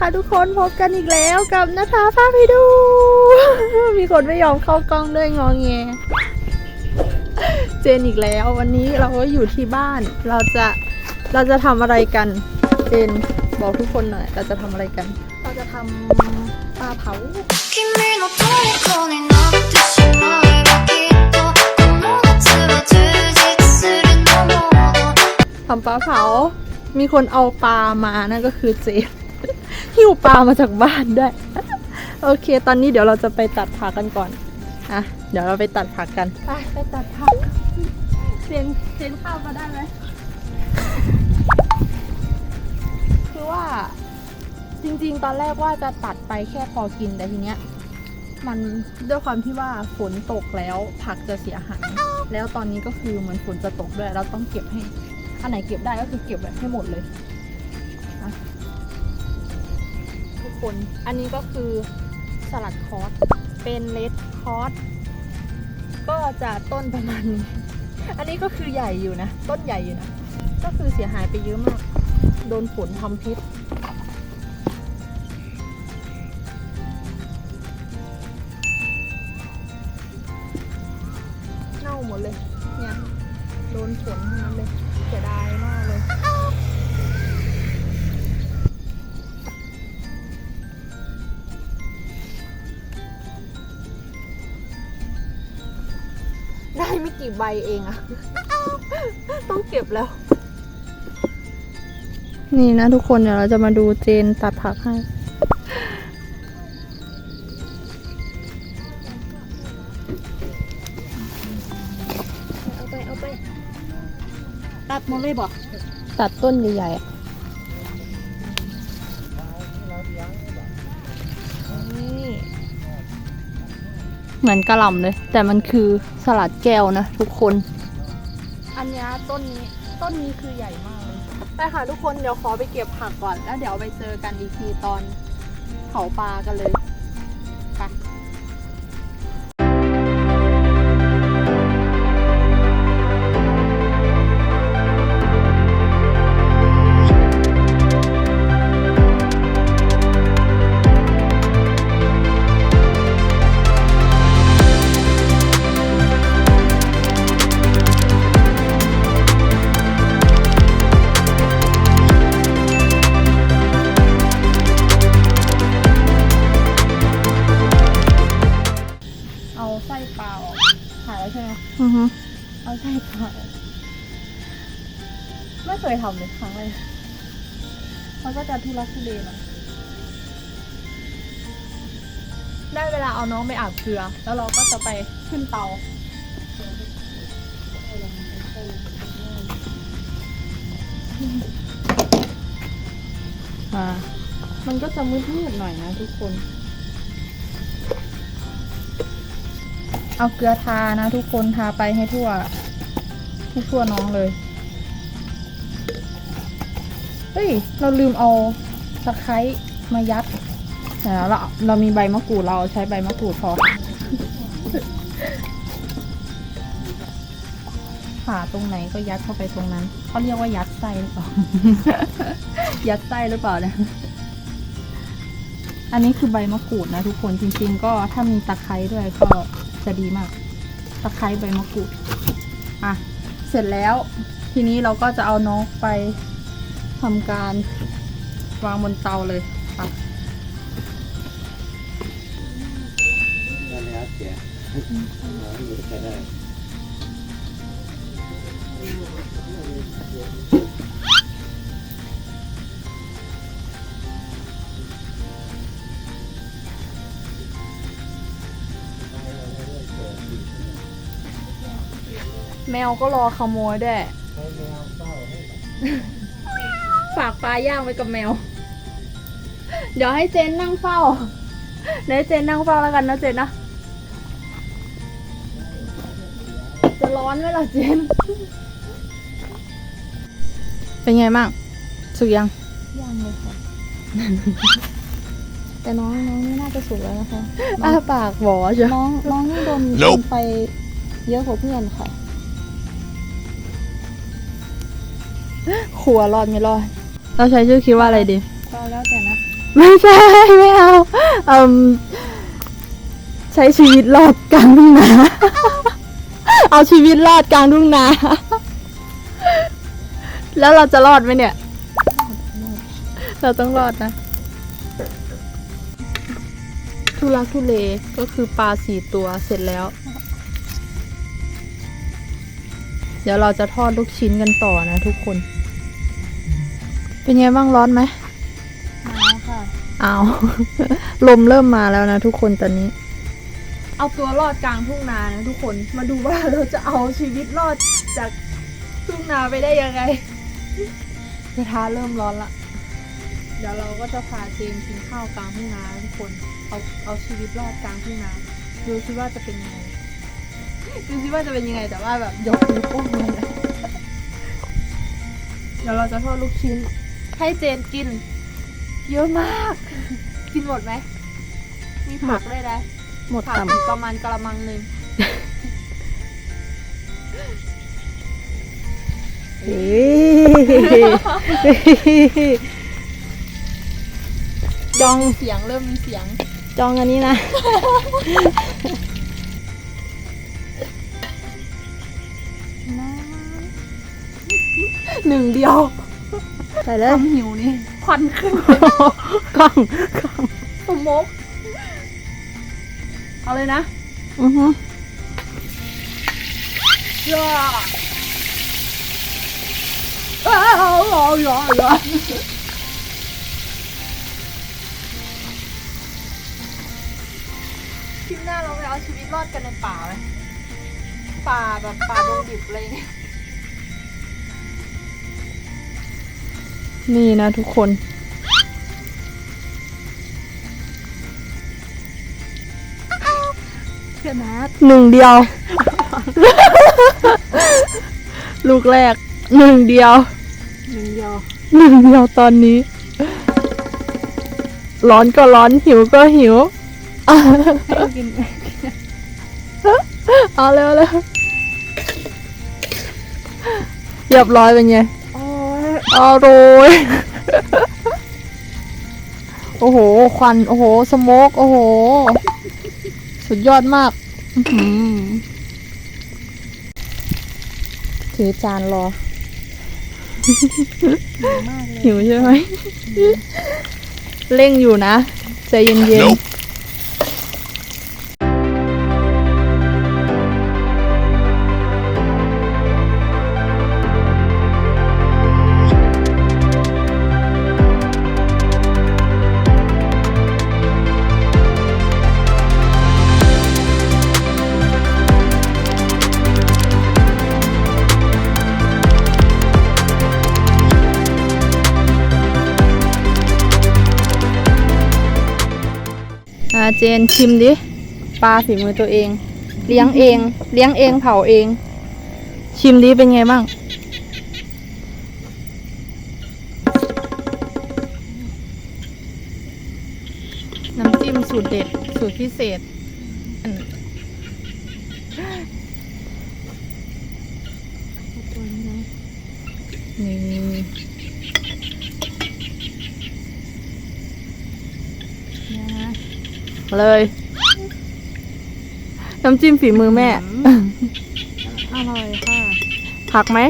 ค่ะทุกคนพบกันอีกแล้วกับนภาพาไปดู มีคนไม่ยอมเข้ากล้องด้วยงองแงเจนอีกแล้ว วันนี้เราก็อยู่ที่บ้าน เราจะเราจะทำอะไรกัน เจนบอกทุกคนหน่อย เราจะทำอะไรกัน เราจะทำปลาเผาทำปลาเผา มีคนเอาปลามานั่นก็คือเจน หิ้วปลามาจากบ้านด้วย โอเค ตอนนี้เดี๋ยวเราจะไปตัดผักกันก่อน อะ เดี๋ยวเราไปตัดผักกัน ไปไปตัดผักเจนเจนข้าวมาได้ไหมคือว่าจริง ๆ ตอนแรกว่าจะตัดไปแค่พอกินแต่ทีเนี้ย มันด้วยความที่ว่าฝนตกแล้วผักจะเสียหายแล้วตอนนี้ก็คือเหมือนฝนจะตกด้วยเราต้องเก็บให้ อันไหนเก็บได้ก็คือเก็บแบบให้หมดเลย คน อันนี้ก็คือสลัดคอสเป็นเลดคอสก็จะต้นประมาณนี้อันนี้ก็คือใหญ่อยู่นะ ต้นใหญ่อยู่นะ ก็คือเสียหายไปเยอะมาก โดนฝนทำพิษ เน่าหมดเลย เนี่ย โดนฝนทั้งนั้นเลยเสียดายมาก กี่ใบเองอะ ต้องเก็บแล้ว นี่นะทุกคนเดี๋ยวเราจะมาดูเจนตัดผักให้ เอาไปเอาไป ตัดหมดเลยบอกตัดต้นใหญ่ๆอะ เหมือนกระหล่ำเลย แต่มันคือสลัดแก้วนะทุกคน อันนี้ต้นนี้ต้นนี้คือใหญ่มากเลยไปค่ะทุกคนเดี๋ยวขอไปเก็บผักก่อน แล้วเดี๋ยวไปเจอกันอีกทีตอนเผาปลากันเลย ยทำเลยครั้งแรกมันก็จะทุลักทุเลหน่อยได้เวลาเอาน้องไปอาบเกลือ แล้วเราก็จะไปขึ้นเตาอ่ามันก็จะมืดๆหน่อยนะทุกคน เอาเกลือทานะทุกคนทาไปให้ทั่ว ให้ทั่วน้องเลยเฮ้ย เราลืมเอาตะไคร้มายัดเดี๋ยวเราเรามีใบมะกรูดเราใช้ใบมะกรูดพอผ่าตรงไหนก็ยัดเข้าไปตรงนั้นเขาเรียกว่ายัดไส้หรือเปล่า ยัดไส้หรือเปล่านี่ยอันนี้คือใบมะกรูดนะทุกคนจริง ๆ ก็ถ้ามีตะไคร้ด้วยก็จะดีมาก ตะไคร้ใบมะกรูดอะเสร็จแล้ว ทีนี้เราก็จะเอาน้องไป ทำการวางบนเตาเลยอะนั่นแหละแกอยู่ใช้ได้แมวก็รอขโมยด้วย ฝากปลาย่างไว้กับแมว เดี๋ยวให้เจนนั่งเฝ้า เดี๋ยวให้เจนนั่งเฝ้าแล้วกันนะเจนนะ จะร้อนไหมล่ะเจน เป็นไงบ้าง สุกยังย่างเลยค่ะ แต่น้องน้องนี่น่าจะสุกแล้วนะคะอ้าปากหวอจ้ะน้องน้องนี่โดนโดนไฟเยอะกว่าเพื่อนค่ะขัวรอดไม่รอด เราใช้ชื่อคิดว่าอะไรดี ก็แล้วแต่นะ ไม่ใช่ ไม่เอาเอืมใช้ชีวิตรอดกลางทุ่งนาเอาชีวิตรอดกลางทุ่งนาแล้วเราจะรอดไหมเนี่ย เราต้องรอดนะ ทุลักทุเลก็คือปลาสี่ตัวเสร็จแล้ว เดี๋ยวเราจะทอดลูกชิ้นกันต่อนะทุกคน เป็นไงบ้างร้อนไหมมาค่ะ อ้าว ลมเริ่มมาแล้วนะทุกคนตอนนี้ เอาตัวรอดกลางทุ่งนานะทุกคน มาดูว่าเราจะเอาชีวิตรอดจากทุ่งนาไปได้ยังไงกระทะเริ่มร้อนละ เดี๋ยวเราก็จะพาเจมส์กินข้าวกลางทุ่งนานะทุกคน เอาเอาชีวิตรอดกลางทุ่งนา ดูซิว่าจะเป็นยังไง ดูซิว่าจะเป็นยังไงแต่ว่าแบบยกนิ้วโป้งเลยนะเดี๋ยวเราจะทอดลูกชิ้น ให้เจนกิน เยอะมาก กินหมดไหม มีผักด้วยนะหมดผักต่อีกประมาณกระมังหนึ่งำเฮ้ยจองเสียงเริ่มมีเสียง จองอันนี้นะ ส่เลคยวามหิวนี่ควันขึ้นกล้องกล้องสมกเอาเลยนะอือฮึย่าอ้าวรอรอรอคลิปหน้าเราไปเอาชีวิตรอดกันในป่าไหมป่าแบบป่าดงดิบอะไรอย่างเงี้ย นี่นะทุกคน เพื่อนนะหนึ่งเดียว ลูกแรกหนึ่งเดียว หนึ่งเดียวหนึ่งเดียวตอนนี้ ร้อนก็ร้อนหิวก็หิว ให้เรากินเอาเร็วเร็วเรียบร้อยเป็นไงโอ้ยอร่อยโอ้โห ควัน โอ้โห สโมก โอ้โห สุดยอดมากอื้อหือถือจานรอ หิวใช่ไหม เร่งอยู่นะ ใจเย็นๆ เจนชิมดิ ปลาฝีมือตัวเอง เลี้ยงเอง เลี้ยงเองเผาเอง ชิมดิเป็นไงบ้าง น้ำจิ้มสูตรเด็ด สูตรพิเศษอันนี่ เลย น้ำจิ้มฝีมือแม่ อร่อยค่ะ ผักไหม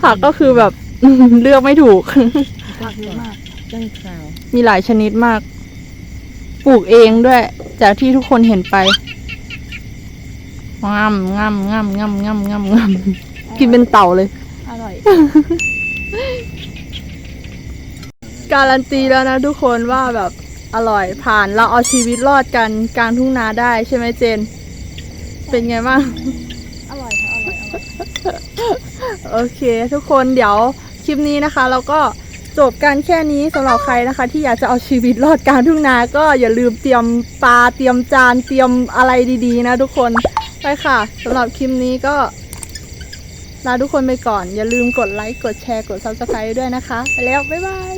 ผักก็คือแบบ เลือกไม่ถูก ผักเยอะมากตั้งข่าวมีหลายชนิดมาก ปลูกเองด้วย จากที่ทุกคนเห็นไปงามงามงามงามงามงามงามกินเป็นเต่าเลย อร่อย การันตีแล้วนะทุกคนว่าแบบอร่อยผ่านเราเอาชีวิตรอดกันกลางทุ่งนาได้ใช่ไหมเจน เป็นไงบ้าง อร่อยค่ะ อร่อย อร่อย โอเค ทุกคนเดี๋ยวคลิปนี้นะคะ เราก็จบกันแค่นี้สำหรับใครนะคะ ที่อยากจะเอาชีวิตรอดกลางทุ่งนา ก็อย่าลืมเตรียมปลาเตรียมจานเตรียมอะไรดีๆ นะทุกคนไปค่ะสำหรับคลิปนี้ก็ลาทุกคนไปก่อน อย่าลืมกดไลค์ กดแชร์ กด subscribe ด้วยนะคะ ไปแล้ว บ๊ายบาย